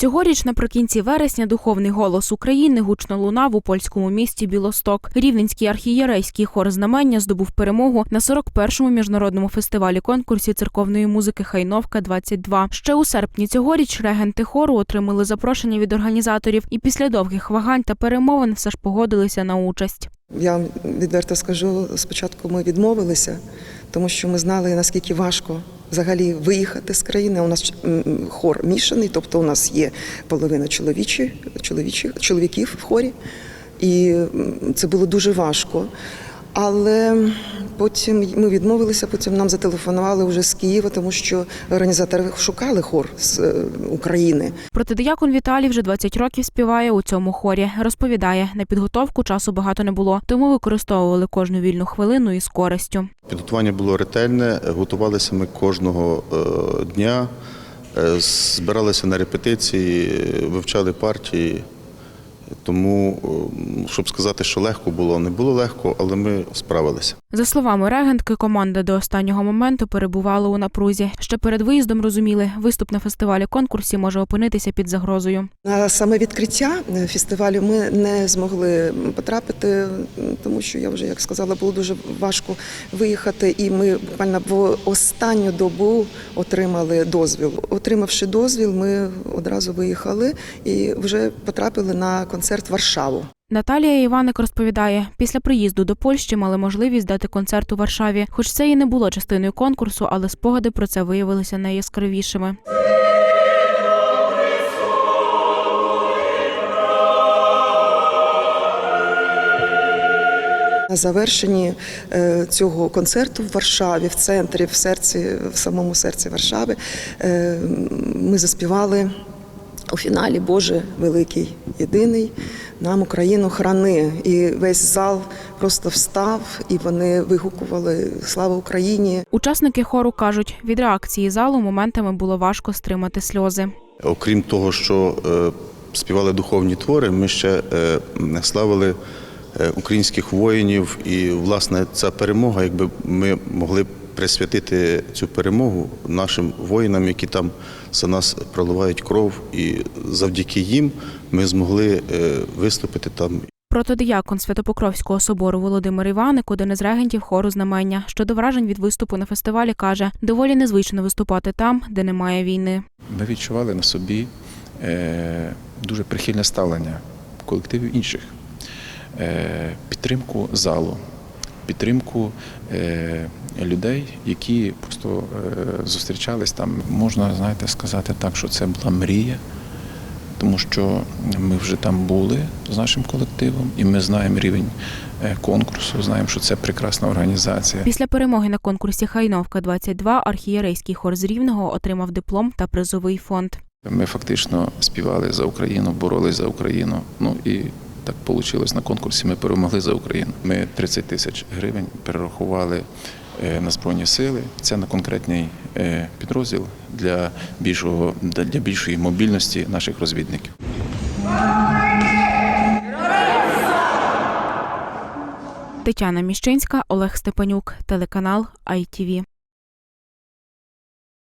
Цьогоріч наприкінці вересня духовний голос України гучно лунав у польському місті Білосток. Рівненський архієрейський хор знамення здобув перемогу на 41-му міжнародному фестивалі конкурсі церковної музики Хайновка 22 Ще у серпні цьогоріч регенти хору отримали запрошення від організаторів, і після довгих вагань та перемовин все ж погодилися на участь. Я відверто скажу, спочатку ми відмовилися, тому що ми знали, наскільки важко взагалі виїхати з країни. У нас хор мішаний, тобто у нас є половина чоловічі, чоловічі, чоловіків в хорі, і це було дуже важко. Але потім ми відмовилися, потім нам зателефонували вже з Києва, тому що організатори шукали хор з е, України. Протидиякон Віталій вже 20 років співає у цьому хорі. Розповідає, на підготовку часу багато не було, тому використовували кожну вільну хвилину із користю. Підготування було ретельне, готувалися ми кожного е, дня, е, збиралися на репетиції, вивчали партії. Тому, е, щоб сказати, що легко було, не було легко, але ми справилися. За словами регентки, команда до останнього моменту перебувала у напрузі. Ще перед виїздом розуміли, виступ на фестивалі конкурсі може опинитися під загрозою. На саме відкриття е, фестивалю ми не змогли потрапити, тому що я вже як сказала, було дуже важко виїхати, і ми буквально в останню добу отримали дозвіл. Отримавши дозвіл, ми одразу виїхали і вже потрапили на концерт Варшаву. Наталія Іваник розповідає, після приїзду до Польщі мали можливість дати концерт у Варшаві. Хоч це і не було частиною конкурсу, але спогади про це виявилися найяскравішими. На завершенні е, цього концерту в Варшаві, в центрі, в серці, в самому серці Варшави, е, ми заспівали у фіналі Боже великий, єдиний, нам Україну храни. І весь зал просто встав, і вони вигукували Слава Україні! Учасники хору кажуть, від реакції залу моментами було важко стримати сльози. Окрім того, що е, співали духовні твори, ми ще е, славили е, українських воїнів. І, власне, ця перемога, якби ми могли присвятити цю перемогу нашим воїнам, які там за нас проливають кров, і завдяки їм ми змогли е, виступити там Протодиякон Святопокровського собору Володимир Іваник, один із регентів хору знамення. Щодо вражень від виступу на фестивалі, каже, доволі незвично виступати там, де немає війни. Ми відчували на собі е, дуже прихильне ставлення колективів інших, е, підтримку залу, підтримку е, людей, які просто е, зустрічались там. Можна, знаєте, сказати так, що це була мрія, тому що ми вже там були з нашим колективом, і ми знаємо рівень е, конкурсу, знаємо, що це прекрасна організація. Після перемоги на конкурсі Хайновка 22 архієрейський хор з Рівного отримав диплом та призовий фонд. Ми фактично співали за Україну, боролись за Україну. Ну і так вийшло на конкурсі. Ми перемогли за Україну. Ми 30 тисяч гривень перерахували е, на збройні сили. Це на конкретний е, підрозділ для більшого для більшої мобільності наших розвідників. Тетяна Міщинська, Олег Степанюк, телеканал ITV.